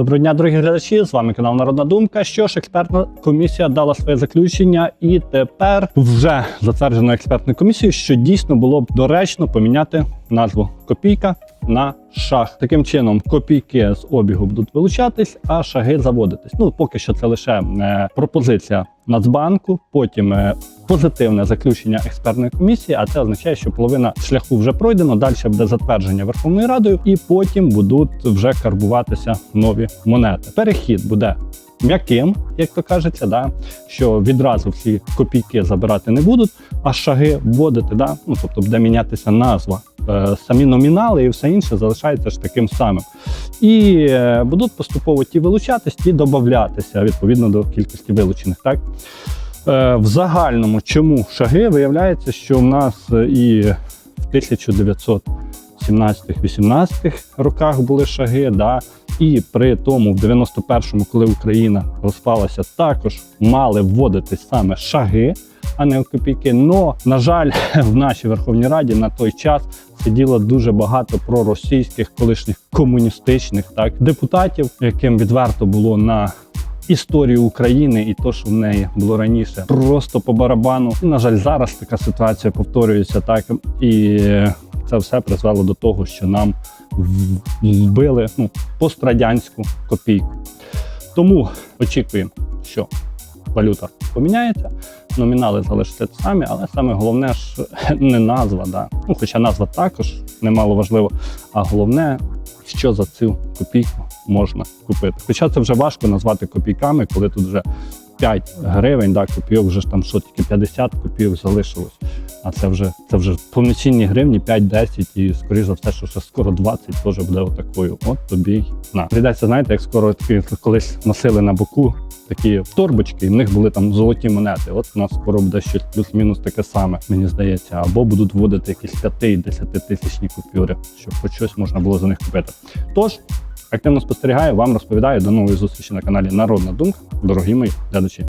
Доброго дня, дорогі глядачі. З вами канал Народна Думка. Що ж, експертна комісія дала своє заключення, і тепер вже затверджено експертною комісією, що дійсно було б доречно поміняти назву копійка на шах. Таким чином, копійки з обігу будуть вилучатись, а шаги заводитись. Ну поки що це лише е, пропозиція Нацбанку, потім е, позитивне заключення експертної комісії. А це означає, що половина шляху вже пройдено. Далі буде затвердження Верховною Радою, і потім будуть вже карбуватися нові монети. Перехід буде м'яким, як то кажеться, да що відразу всі копійки забирати не будуть, а шаги вводити. Да? Ну тобто буде мінятися назва. Е, Самі номінали і все інше залишається ж таким самим. І е, будуть поступово ті вилучатись, ті додатися відповідно до кількості вилучених. Так? Е, В загальному, чому шаги виявляється, що в нас е, і в 1917-18 роках були шаги, да, і при тому, в 91-му, коли Україна розпалася, також мали вводити саме шаги, а не копійки. Но, на жаль, в нашій Верховній Раді на той час сиділо дуже багато проросійських, колишніх комуністичних так депутатів, яким відверто було на історію України і то, що в неї було раніше, просто по барабану. І, на жаль, зараз така ситуація повторюється так, і це все призвело до того, що нам вбили ну, пострадянську копійку. Тому очікуємо, що валюта поміняється, номінали залишаться ті самі, але саме головне ж не назва. Да. Ну, хоча назва також немало важливо, а головне, що за цю копійку можна купити. Хоча це вже важко назвати копійками, коли тут вже 5 гривень, да, копійок вже ж там що тільки 50 копійок залишилось. А це вже це вже повноцінні гривні 5-10 і скоріш за все, що ще скоро 20 теж буде отакою. От тобі й на. Прийдеться, знаєте, як скоро колись носили на боку такі торбочки, і в них були там золоті монети. От у нас скоро буде щось плюс-мінус таке саме, мені здається. Або будуть вводити якісь 5-10 тисячні купюри, щоб хоч щось можна було за них купити. Тож. Активно спостерігаю, вам розповідаю. До нової зустрічі на каналі Народна Думка, дорогі мої глядачі.